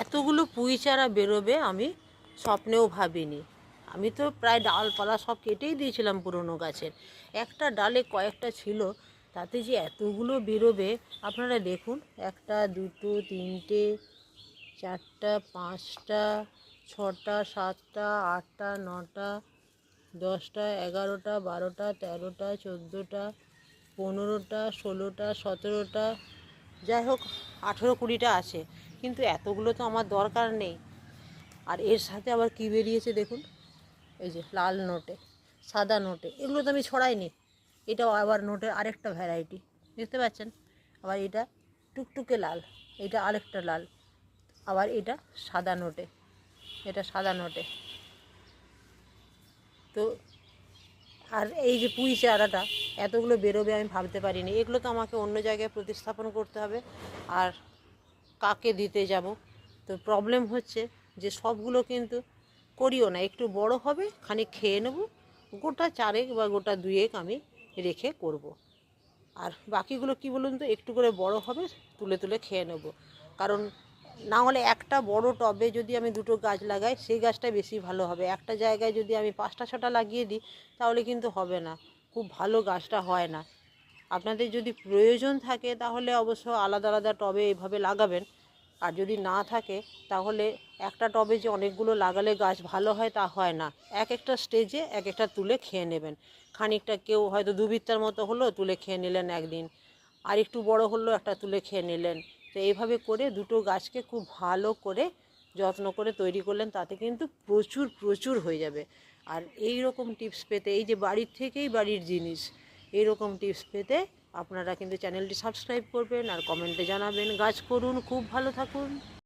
এতগুলো পুঁই চারা বেরোবে আমি স্বপ্নেও ভাবিনি। আমি তো প্রায় ডালপালা সব কেটেই দিয়েছিলাম পুরনো গাছের। একটা ডালে কয়েকটা ছিল, তাতে যে এতগুলো বেরোবে, আপনারা দেখুন, একটা, দুটো, তিনটে, চারটা, পাঁচটা, ছটা, সাতটা, আটটা, নটা, দশটা, এগারোটা, বারোটা, তেরোটা, চোদ্দোটা, পনেরোটা, ষোলোটা, সতেরোটা যাই হোক, আঠেরো কুড়িটা আছে, কিন্তু এতগুলো তো আমার দরকার নেই। আর এর সাথে আবার কী বেরিয়েছে দেখুন, এই যে লাল নোটে, সাদা নোটে, এগুলো তো আমি ছড়াইনি, এটাও আবার নোটের আরেকটা ভ্যারাইটি দেখতে পাচ্ছেন? আবার এটা টুকটুকে লাল, এটা আরেকটা লাল, আবার এটা সাদা নোটে, এটা সাদা নোটে। তো আর এই যে পুঁই চারাটা, এতগুলো বেরোবে আমি ভাবতে পারিনি। এগুলো তো আমাকে অন্য জায়গায় প্রতিস্থাপন করতে হবে। আর কাকে দিতে যাব? তো প্রবলেম হচ্ছে যে সবগুলো কিন্তু করিও না। একটু বড় হবে, খানিক খেয়ে নেব, গোটা চারেক বা গোটা দুয়েক আমি রেখে করব। আর বাকিগুলো কি বলুন তো, একটু করে বড় হবে, তুলে তুলে খেয়ে নেব। কারণ না হলে একটা বড় টবে যদি আমি দুটো গাছ লাগাই, সেই গাছটা বেশি ভালো হবে। একটা জায়গায় যদি আমি পাঁচটা, ছটা লাগিয়ে দিই, তাহলে কিন্তু হবে না। খুব ভালো গাছটা হয় না। আপনাদের যদি প্রয়োজন থাকে, তাহলে অবশ্য আলাদা আলাদা টবে এভাবে লাগাবেন। আর যদি না থাকে, তাহলে একটা টবে যে অনেকগুলো লাগালে গাছ ভালো হয়, তা হয় না। এক একটা স্টেজে এক একটা তুলে খেয়ে নেবেন। খানিকটা কেউ হয়তো দু বিত্তার মতো হলো তুলে খেয়ে নিলেন একদিন। আর একটু বড় হলো একটা তুলে খেয়ে নিলেন। তো এইভাবে করে দুটো গাছকে খুব ভালো করে যত্ন করে তৈরি করলেন, তাতে কিন্তু প্রচুর প্রচুর হয়ে যাবে। আর এই রকম টিপস পেতে, এই যে বাড়ির থেকেই বাড়ির জিনিস এই রকম টিপস পেতে আপনারা কিন্তু চ্যানেলটি সাবস্ক্রাইব করবেন আর কমেন্টে জানাবেন। গাছ করুন, খুব ভালো থাকুন।